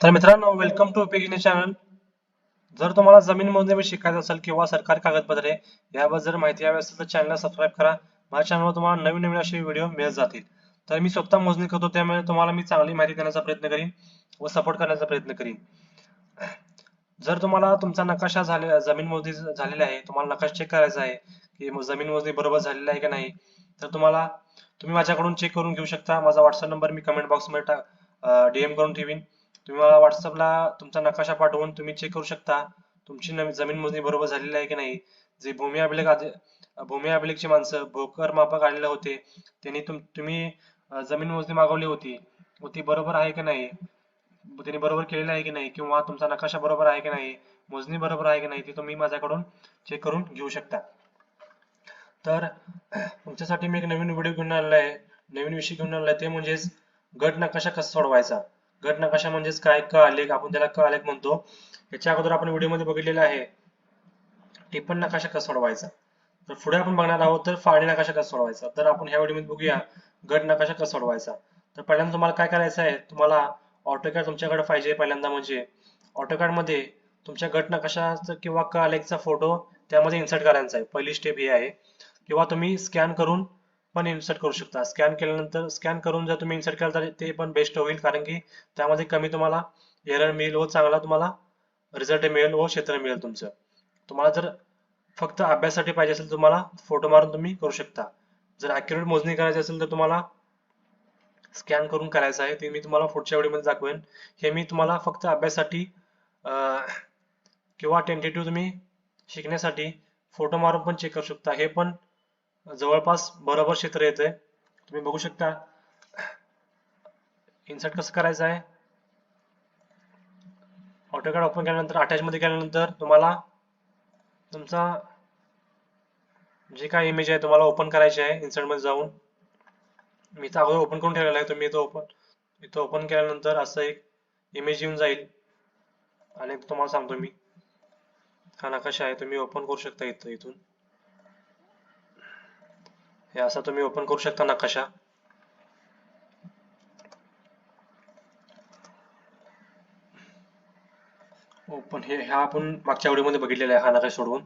तर मित्रांनो welcome to पेगिनी channel जर तुम्हाला जमीन मोजणी शिकायचं असेल किंवा सरकारी कागदपत्रे याबद्दल जर माहिती हवी असेल तर चॅनलला सबस्क्राईब करा. माझ्या चॅनलवर तुम्हाला नवीन नवीन असे व्हिडिओ मिळत जातील. तर मी स्वतः मोजणी करतो त्यामुळे तुम्हाला मी चांगली माहिती देण्याचा प्रयत्न करीन व सपोर्ट करण्याचा प्रयत्न करीन. जर तुम्हाला तुमचा नकाशा झाले जमीन मोजणी झालेली आहे तुम्हाला नकाशा चेक करायचा आहे की जमीन मोजणी बरोबर झालेली आहे की नाही तर तुम्हाला तुम्ही माझ्याकडून चेक करून घेऊ शकता. माझा व्हॉट्सअप नंबर मी कमेंट बॉक्समध्ये टाक डीएम करून ठेवीन. तुम्ही मला व्हॉट्सअपला तुमचा नकाशा पाठवून तुम्ही चेक करू शकता तुमची नवीन जमीन मोजणी बरोबर झालेली आहे की नाही? जे भूमी अभिलेख भूमी अभिलेखची माणसं भोकर मापक आलेले होते त्यांनी तुम तुम्ही जमीन मोजणी मागवली होती व ती बरोबर आहे की नाही? त्यांनी बरोबर केलेलं आहे की नाही? किंवा तुमचा नकाशा बरोबर आहे की नाही? मोजणी बरोबर आहे की नाही? ते तुम्ही माझ्याकडून चेक करून घेऊ शकता. तर तुमच्यासाठी मी एक नवीन व्हिडिओ घेऊन आलेला आहे. नवीन विषय घेऊन आलेला आहे ते म्हणजेच गट नकाशा कसा सोडवायचा? गट नकाशा म्हणजेच काय क आलेख आपण त्याला क आलेख म्हणतो याच्या अगोदर आपण व्हिडिओमध्ये बघितलेला बघितलेलं आहे. टिपण नकाशा कसा सोडवायचा? तर पुढे आपण बघणार आहोत तर फाळणी नकाशा कसा सोडवायचा? तर आपण ह्या व्हिडिओमध्ये बघूया गट नकाशा कसा सोडवायचा? तर पहिल्यांदा तुम्हाला काय करायचं आहे तुम्हाला ऑटोकॅड तुमच्याकडे पाहिजे पहिल्यांदा म्हणजे ऑटोकॅडमध्ये तुमच्या गट नकाशाचा किंवा क आलेखचा फोटो त्यामध्ये इन्सर्ट करायचा आहे. पहिली स्टेप ही आहे. किंवा तुम्ही स्कॅन करून पण इन्सर्ट करू शकता. स्कॅन केल्यानंतर स्कॅन करून जर तुम्ही इन्सर्ट केलं तर ते पण बेस्ट होईल. कारण की त्यामध्ये कमी तुम्हाला एरर मिळेल व चांगला तुम्हाला रिझल्ट मिळेल व क्षेत्र मिळेल तुमचं. तुम्हाला जर फक्त अभ्यासासाठी पाहिजे असेल तर तुम्हाला फोटो मारून तुम्ही करू शकता. जर अॅक्युरेट मोजणी करायची असेल तर तुम्हाला स्कॅन करून करायचं आहे. ते मी तुम्हाला पुढच्या व्हिडिओमध्ये दाखवेन. हे मी तुम्हाला फक्त अभ्यासासाठी किंवा टेंटेटिव्ह तुम्ही शिकण्यासाठी फोटो मारून पण चेक करू शकता. हे पण जवळपास बरोबर क्षेत्र येतंय. तुम्ही बघू शकता. इन्सर्ट कसं करायचं आहे? ऑटोकॅड ओपन केल्यानंतर अटॅच मध्ये केल्यानंतर तुम्हाला तुमचा जे काय इमेज आहे तुम्हाला ओपन करायची आहे इन्सर्टमध्ये जाऊन. मी तर अगोदर ओपन करून ठेवलेला आहे तुम्ही इथं ओपन इथं ओपन केल्यानंतर असं एक इमेज येऊन जाईल. आणि तुम्हाला सांगतो मी. हा नकाशा आहे तुम्ही ओपन करू शकता इथं इथून. हे असा तुम्ही ओपन करू शकता नकाशा. ओपन हे हा आपण मागच्या व्हिडिओमध्ये बघितलेला आहे हा नकाशा सोडवून.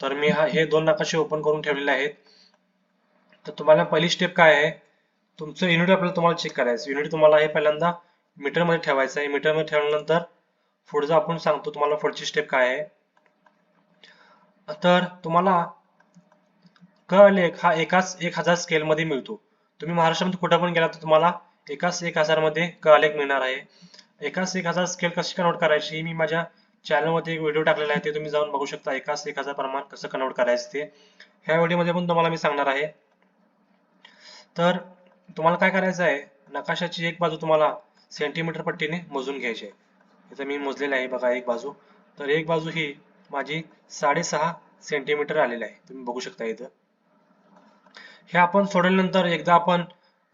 तर मी हा हे दोन नकाशे ओपन करून ठेवलेले आहेत. तर तुम्हाला पहिली स्टेप काय आहे? तुमचं युनिट आपल्याला तुम्हाला चेक करायचं. युनिट तुम्हाला हे पहिल्यांदा मीटरमध्ये ठेवायचं आहे. मीटरमध्ये ठेवल्यानंतर पुढचं आपण सांगतो तुम्हाला पुढची स्टेप काय आहे. तर तुम्हाला क लेख हा एकाच एक हजार स्केलमध्ये मिळतो. तुम्ही महाराष्ट्रामध्ये कुठं पण गेला तर तुम्हाला एकाच एक हजारमध्ये क आलेख मिळणार आहे. एकाच एक हजार स्केल कशी कन्वर्ट करायची मी माझ्या चॅनलमध्ये एक व्हिडिओ टाकलेला आहे ते तुम्ही जाऊन बघू शकता. एकाच एक हजार प्रमाण कसं कन्वर्ट करायचं ते. ह्या व्हिडिओमध्ये पण तुम्हाला मी सांगणार आहे. तर तुम्हाला काय करायचं आहे नकाशाची एक बाजू तुम्हाला सेंटीमीटर पट्टीने मोजून घ्यायची आहे. इथं मी मोजलेलं आहे बघा एक बाजू. तर एक बाजू ही माझी साडेसहा सेंटीमीटर आलेली आहे. तुम्ही बघू शकता इथं. हे आपण सोडल्यानंतर एकदा आपण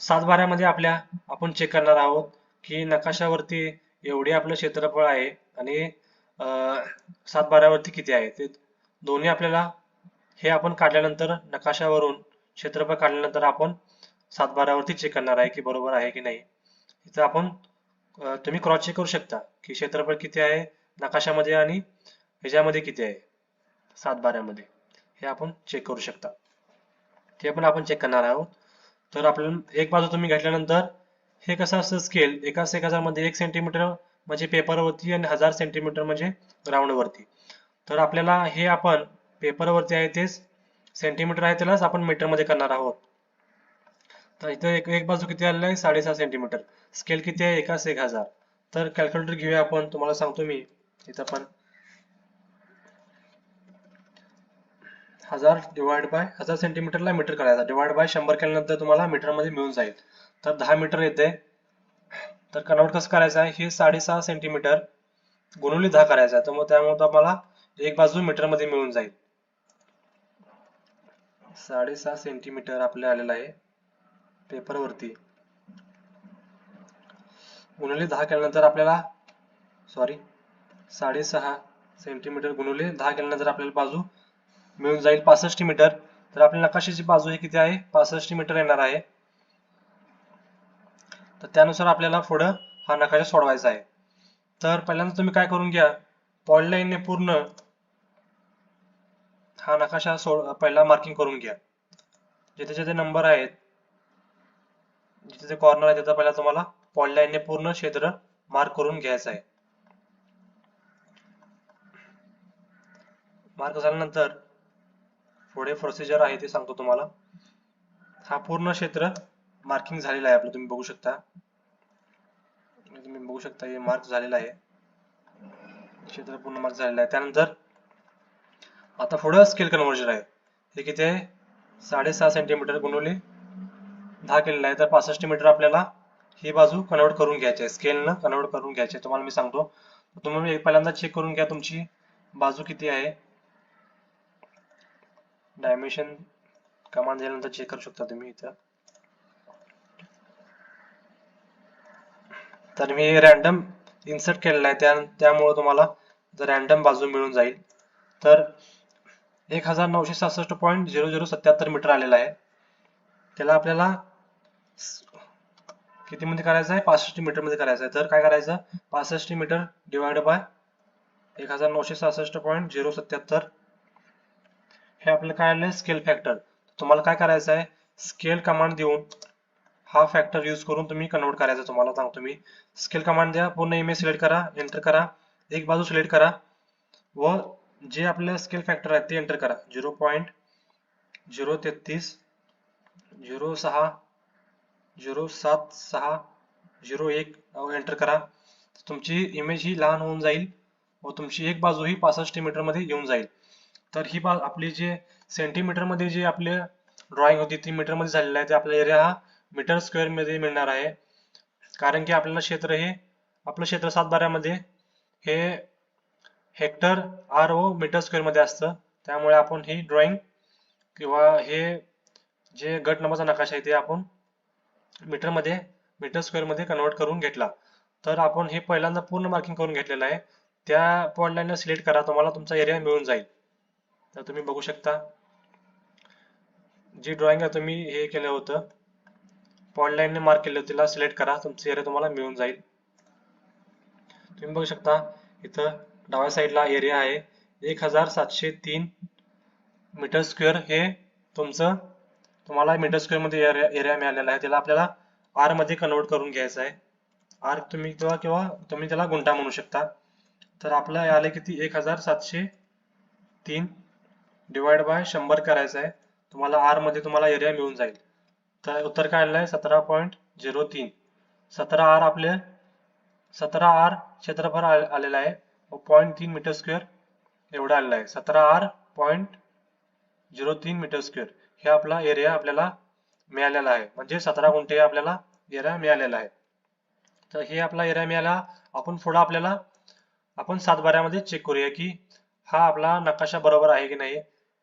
सात बाऱ्यामध्ये आपल्या आपण चेक करणार आहोत की नकाशावरती एवढे आपलं क्षेत्रफळ आहे आणि सातबाऱ्यावरती सात किती आहे. ते दोन्ही आपल्याला हे आपण काढल्यानंतर नकाशावरून क्षेत्रफळ काढल्यानंतर आपण सात बारावरती चेक करणार आहे की बरोबर आहे की नाही. इथं आपण तुम्ही क्रॉस चेक करू शकता की क्षेत्रफळ किती आहे नकाशामध्ये आणि ह्याच्यामध्ये किती आहे. सातबाऱ्यामध्ये हे आपण चेक करू शकता. ते पण आपण चेक करणार आहोत. तर आपल्याला एक बाजू तुम्ही घेतल्यानंतर हे कसं असतं स्केल एकाच एक हजारमध्ये एक सेंटीमीटर म्हणजे पेपरवरती आणि हजार सेंटीमीटर म्हणजे ग्राउंड वरती. तर आपल्याला हे आपण पेपरवरती आहे तेच सेंटीमीटर आहे त्यालाच आपण मीटरमध्ये करणार आहोत. तर इथं एक एक बाजू किती आलेलं आहे? साडेसहा सेंटीमीटर स्केल किती आहे? एकाच एक हजार. तर कॅल्क्युलेटर घेऊया आपण. तुम्हाला सांगतो मी. इथं पण हजार डिवाइड बाय हजार सेंटीमीटरला मीटर करायचा डिवाइड बाय शंभर केल्यानंतर तुम्हाला मीटरमध्ये मिळून जाईल. तर दहा मीटर येते. तर कन्वर्ट कसं करायचं आहे? हे साडेसहा सेंटीमीटर गुणवली दहा करायचं आहे. तर मग त्यामुळे तुम्हाला एक बाजू मीटरमध्ये मिळून जाईल. साडेसहा सेंटीमीटर आपल्या आलेलं आहे पेपरवरती गुणुले दहा केल्यानंतर आपल्याला सॉरी साडेसहा सेंटीमीटर गुणुले दहा केल्यानंतर आपल्याला बाजू मिळून जाईल पासष्ट मीटर. तर आपल्या नकाशाची बाजू हे किती आहे? पासष्ट मीटर येणार आहे. तर त्यानुसार आपल्याला पुढं हा नकाशा सोडवायचा आहे. तर पहिल्यांदा तुम्ही काय करून घ्या? पॉइंट पूर्ण हा नकाशा सोड पहिला मार्किंग करून घ्या. जिथे जिथे नंबर आहेत जिथे जे कॉर्नर आहे तिथं पहिला तुम्हाला पॉइंट लाईनने पूर्ण क्षेत्र मार्क करून घ्यायचं आहे. मार्क झाल्यानंतर पुढे प्रोसिजर आहे ते सांगतो तुम्हाला. हा पूर्ण क्षेत्र मार्किंग झालेला आहे आपलं तुम्ही बघू शकता. तुम्ही बघू शकता हे मार्क झालेला आहे. क्षेत्र पूर्ण मार्क झालेला आहे. त्यानंतर आता पुढं स्केल कन्व्हर्जन आहे. हे किती आहे? साडेसहा सेंटीमीटर गुणवले दहा केलेला आहे. तर पासष्ट मीटर आपल्याला ही बाजू कन्वर्ट करून घ्यायची आहे. स्केलनं कन्वर्ट करून घ्यायची आहे. तुम्हाला मी सांगतो. तुम्ही पहिल्यांदा चेक करून घ्या तुमची बाजू किती आहे. डायमेन्शन कमांड दिल्यानंतर चेक करू शकता तुम्ही इथं. तर मी रॅन्डम इन्सर्ट केलेला आहे. त्या त्यामुळे तुम्हाला जर रॅन्डम बाजू मिळून जाईल. तर एक हजार नऊशे सहासष्ट पॉईंट झिरो झिरो सत्याहत्तर मीटर आलेला आहे. त्याला आपल्याला किती मध्ये करायचं आहे? पासष्ट मीटरमध्ये करायचं आहे. तर काय करायचं? पासष्ट मीटर डिवाइड बाय एक हजार नऊशे सहासष्ट पॉईंट झिरो सत्याहत्तर हे आपलं काय आलं? स्केल फॅक्टर तुम्हाला काय करायचं आहे? स्केल कमांड देऊन हा फॅक्टर यूज करून तुम्ही कन्वर्ट करायचं तुम्हाला. सांगतो मी. स्केल कमांड द्या. पूर्ण इमेज सिलेक्ट करा. एंटर करा. एक बाजू सिलेक्ट करा. व जे आपलं स्केल फॅक्टर आहे ते एंटर करा. झिरो पॉईंट झिरो तेहतीस झिरो सहा झिरो सात सहा झिरो एक. एंटर करा. तुमची इमेज ही लहान होऊन जाईल व तुमची एक बाजू ही पासष्ट मीटरमध्ये येऊन जाईल. तर ही बा आपली जे सेंटीमीटरमध्ये जे आपले ड्रॉइंग होती ती मीटरमध्ये झालेली आहे. ते आपला एरिया हा मीटर स्क्वेअरमध्ये मिळणार आहे. कारण की आपल्याला क्षेत्र हे आपलं क्षेत्र सातबाऱ्यामध्ये हे हेक्टर आर ओ मीटर स्क्वेअरमध्ये असतं. त्यामुळे आपण ही ड्रॉइंग किंवा हे जे गट नंबरचा नकाशा आहे ते आपण मीटरमध्ये मीटर स्क्वेअरमध्ये कन्वर्ट करून घेतला. तर आपण हे पहिल्यांदा पूर्ण मार्किंग करून घेतलेलं आहे. त्या पॉइंट लाईनला सिलेक्ट करा तुम्हाला तुमचा एरिया मिळून जाईल. तर तुम्ही बघू शकता. जी ड्रॉइंग आहे तुम्ही हे केलं होतं पॉइंट लाईनने मार्क केलं तिला सिलेक्ट करा. तुमचं एरिया तुम्हाला मिळून जाईल. तुम्ही बघू शकता इथं डाव्या साईडला एरिया आहे. एक हजार सातशे तीन मीटर स्क्वेअर हे तुमचं तुम्हाला मीटर स्क्वेअरमध्ये एरिया मिळालेला आहे. त्याला आपल्याला आरमध्ये कन्वर्ट करून घ्यायचं आहे. आर तुम्ही किंवा किंवा तुम्ही त्याला गुंठा म्हणू शकता. तर आपलं आले किती? एक हजार सातशे तीन. डिवाइड बाय शंभर करायचं आहे. तुम्हाला आरमध्ये तुम्हाला एरिया मिळून जाईल. तर उत्तर काय आलेलं आहे सतरा पॉईंट झिरो तीन. सतरा आर आपले सतरा आर क्षेत्रफळ आलेलं आहे. पॉईंट तीन मीटर स्क्वेअर एवढा आलेला आहे. सतरा आर पॉईंट झिरो तीन मीटर स्क्वेअर हे आपला एरिया आपल्याला मिळालेला आहे. म्हणजे सतरा गुंठे आपल्याला एरिया मिळालेला आहे. तर हे आपला एरिया मिळाला. आपण पुढे आपल्याला आपण सातबाऱ्यामध्ये चेक करूया की हा आपला नकाशा बरोबर आहे की नाही.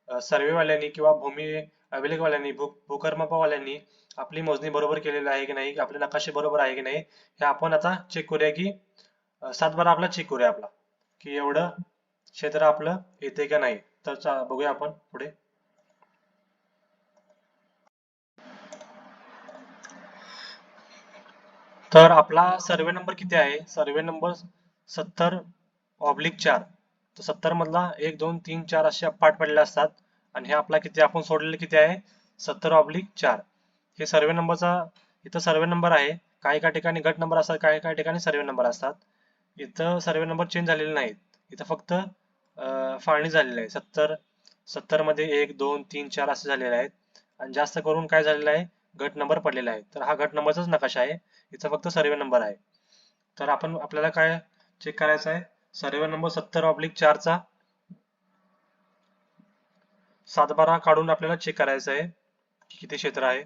सर्वे वाल्यांनी किंवा भूमी अभिलेखवाल्यांनी भू भूकर्मपवाल्यांनी आपली मोजणी बरोबर केलेली आहे की नाही आपले नकाशे बरोबर आहे की नाही हे आपण आता चेक करूया की सातबारा आपला चेक करूया आपला की एवढं क्षेत्र आपलं येते का नाही. तर बघूया आपण पुढे. तर आपला सर्वे नंबर किती आहे? सर्वे नंबर सत्तर ऑब्लिक चार. तर सत्तर मधला एक दोन तीन चार असे पाठ पडलेले असतात. आणि हे आपला किती आपण सोडलेले किती आहे? सत्तर ऑब्लिक चार. हे सर्वे नंबरचा इथं सर्वे नंबर आहे. काही काही ठिकाणी गट नंबर असतात काही काही ठिकाणी सर्वे नंबर असतात. इथं सर्वे नंबर चेंज झालेले नाहीत. इथं फक्त फाळणी झालेली आहे. सत्तर सत्तरमध्ये एक दोन तीन चार असे झालेले आहेत. आणि जास्त करून काय झालेलं आहे? गट नंबर पडलेला आहे. तर हा गट नंबरचाच नकाशा आहे. इथं फक्त सर्वे नंबर आहे. तर आपण आपल्याला काय चेक करायचं आहे? सर्वे नंबर सत्तर ऑब्लिक चारचा. सातबारा काढून आपल्याला चेक करायचं आहे की किती क्षेत्र आहे.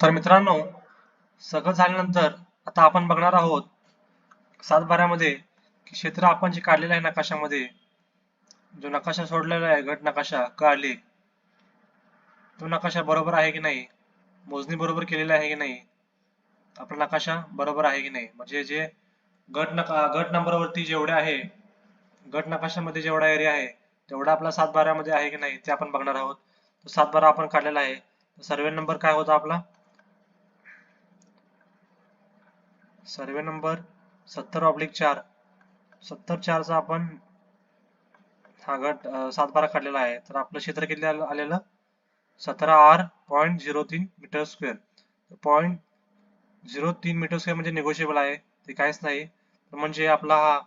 तर मित्रांनो सगळं झाल्यानंतर आता आपण बघणार आहोत सातबाऱ्यामध्ये क्षेत्र आपण जे काढलेलं आहे नकाशामध्ये जो नकाशा सोडलेला आहे गट नकाशा काढले तो नकाशा बरोबर आहे की नाही? मोजणी बरोबर केलेला आहे की नाही? आपला नकाशा बरोबर आहे की नाही? म्हणजे जे गट नका गट नंबरवरती जेवढे आहे गट नकाशामध्ये जेवढा एरिया आहे तेवढा आपला सात बारामध्ये आहे की नाही ते आपण बघणार आहोत. तो सात बारा आपण काढलेला आहे. सर्वे नंबर काय होता आपला? सर्वे नंबर सत्तर ऑब्लिक चार. सत्तर चारचा आपण हा गट सात सातबारा काढलेला आहे. तर आपलं क्षेत्र किती आलेलं? सतरा आर पॉईंट झिरो तीन मीटर स्क्वेअर पॉईंट झिरो तीन मीटर स्क्वेअर म्हणजे निगोशिएबल आहे. ते काहीच नाही. तर म्हणजे आपला हा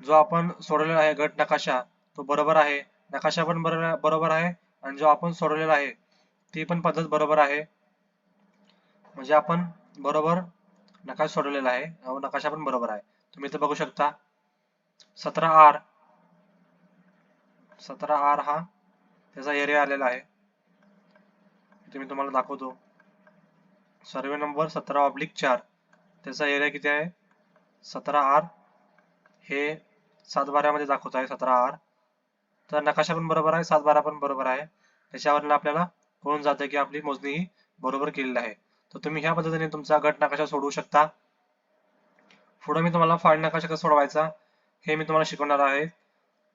जो आपण सोडवलेला आहे गट नकाशा तो बरोबर आहे. नकाशा पण बरोबर बरोबर आहे आणि जो आपण सोडवलेला आहे ती पण पद्धत बरोबर आहे. म्हणजे आपण बरोबर नकाशा सोडवलेला आहे नकाशा पण बरोबर आहे. तुम्ही इथे बघू शकता. सतरा आर सतरा आर हा त्याचा एरिया आलेला आहे. तुम्ही मी तुम्हाला दाखवतो. सर्वे नंबर सतरा ऑब्लिक चार. त्याचा एरिया किती आहे? सतरा आर हे सात बारामध्ये दाखवत आहे सतरा आर तर नकाशा पण बरोबर आहे सात बारा पण बरोबर आहे. त्याच्यावरनं आपल्याला कळून जातं की आपली मोजणी ही बरोबर केलेली आहे. तर तुम्ही ह्या पद्धतीने तुमचा गट नकाशा सोडवू शकता. पुढे मी तुम्हाला फाईल नकाशा कसा सोडवायचा हे मी तुम्हाला शिकवणार आहे.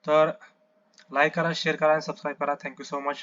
तर लाईक करा शेअर करा आणि सबस्क्राईब करा. Thank you so much